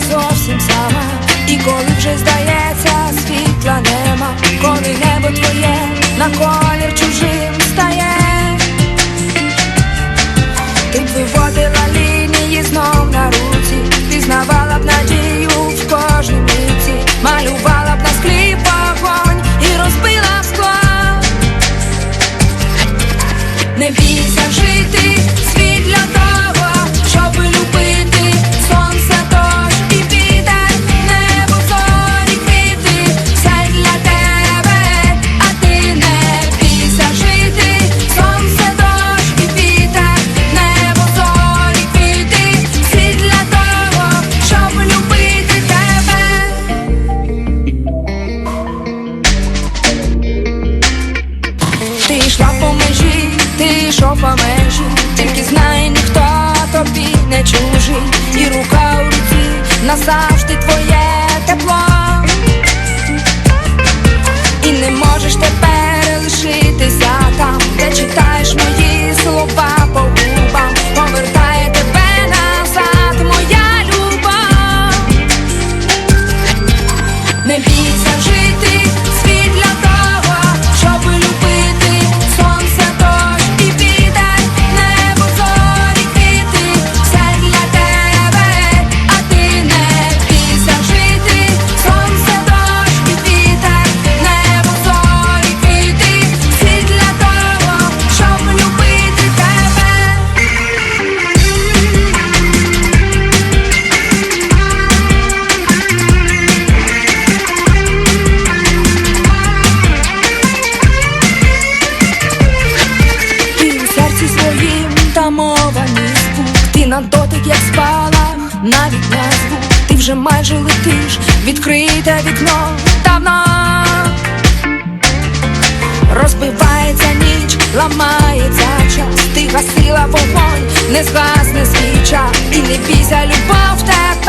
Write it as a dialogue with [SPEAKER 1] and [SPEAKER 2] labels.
[SPEAKER 1] зовсім сама, і коли вже здає. ти йшов по межі, тільки знай ніхто тобі не чужий, і рука у руці назавжди твоя. на дотик, як спала, навіть на звук Ти вже майже летиш, відкрите вікно давно. Розбивається ніч, ламається час, ти гасила вогонь, не згасне свіча, і не бійся, любов так